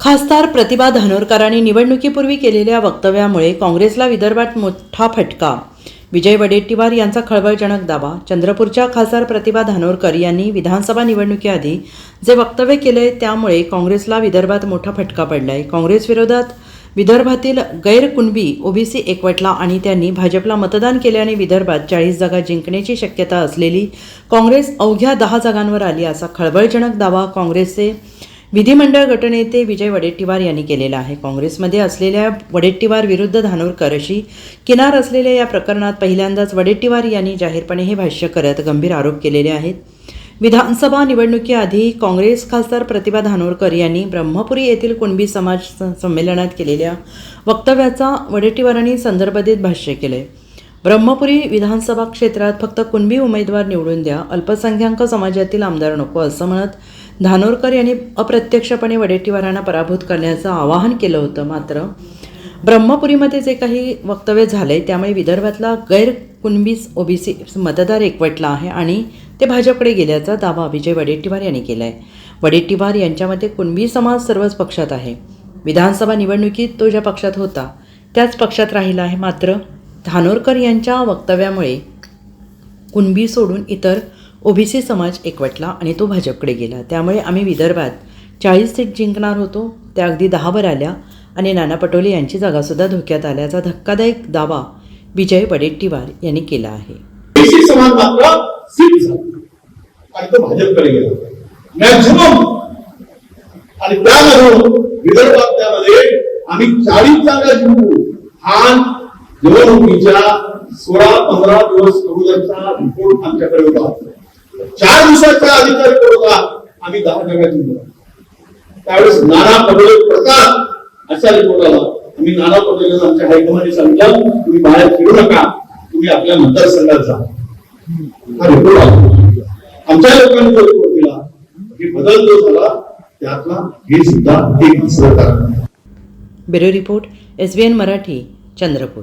खासदार प्रतिभा धानोरकरांनी निवडणुकीपूर्वी केलेल्या वक्तव्यामुळे काँग्रेसला विदर्भात मोठा फटका. विजय वडेट्टीवार यांचा खळबळजनक दावा. चंद्रपूरच्या खासदार प्रतिभा धानोरकर यांनी विधानसभा निवडणुकीआधी जे वक्तव्य केले त्यामुळे काँग्रेसला विदर्भात मोठा फटका पडलाय. काँग्रेसविरोधात विदर्भातील गैरकुणबी ओबीसी एकवटला आणि त्यांनी भाजपला मतदान केल्याने विदर्भात चाळीस जागा जिंकण्याची शक्यता असलेली काँग्रेस अवघ्या दहा जागांवर आली असा खळबळजनक दावा काँग्रेसचे विधिमंडळ गटनेते विजय वडेट्टीवार यांनी केलेला आहे. काँग्रेसमध्ये असलेल्या वडेट्टीवार विरुद्ध धानोरकर अशी किनार असलेल्या या प्रकरणात पहिल्यांदाच वडेट्टीवार यांनी जाहीरपणे हे भाष्य करत गंभीर आरोप केलेले आहेत. विधानसभा निवडणुकीआधी काँग्रेस खासदार प्रतिभा धानोरकर यांनी ब्रह्मपुरी येथील कुणबी समाज संमेलनात केलेल्या वक्तव्याचा वडेट्टीवारांनी संदर्भ देत भाष्य केले ब्रह्मपुरी विधानसभा क्षेत्रात फक्त कुणबी उमेदवार निवडून द्या अल्पसंख्याक समाजातील आमदार नको असं म्हणत धानोरकर यांनी अप्रत्यक्षपणे वडेट्टीवारांना पराभूत करण्याचं आवाहन केलं होतं. मात्र ब्रह्मपुरीमध्ये जे काही वक्तव्य झाले त्यामुळे विदर्भातला गैर कुणबी ओबीसी मतदार एकवटला आहे आणि ते भाजपकडे गेल्याचा दावा विजय वडेट्टीवार यांनी केला आहे वडेट्टीवार यांच्यामध्ये कुणबी समाज सर्वच पक्षात आहे. विधानसभा निवडणुकीत तो ज्या पक्षात होता त्याच पक्षात राहिला आहे. मात्र धानोरकर यांच्या वक्तव्यामुळे कुणबी सोडून इतर ओबीसी समाज एकवटला आणि तो भाजपकडे गेला. त्यामुळे आम्ही विदर्भात चाळीस सीट जिंकणार होतो. त्या अगदी दहावर आल्या आणि नाना पटोले यांची जागासुद्धा धोक्यात आल्याचा धक्कादायक दावा विजय वडेट्टीवार यांनी केला आहे. आणि विदर्भात त्यामध्ये आम्ही चाळीस जागा जिंकू. हा निवडणुकीच्या सोळा पंधरा दिवस अगोदरचा रिपोर्ट आमच्याकडे होता. चार दिवसाच्या अधिकारी होता. आम्ही दहा जागा जिंकलो त्यावेळेस नाना पटोले प्रकार असा रिपोर्ट आला. आम्ही नाना पटोले आमच्या हायकमांडने सांगितलं तुम्ही बाहेर फिरू नका. तुम्ही आपल्या मतदारसंघात जा. हा रिपोर्ट आला. आमच्या लोकांनी जो रिपोर्ट दिला की बदल जो झाला त्यातला हे सुद्धा एक दुसरं कारण bureau report S B N Marathi Chandrapur.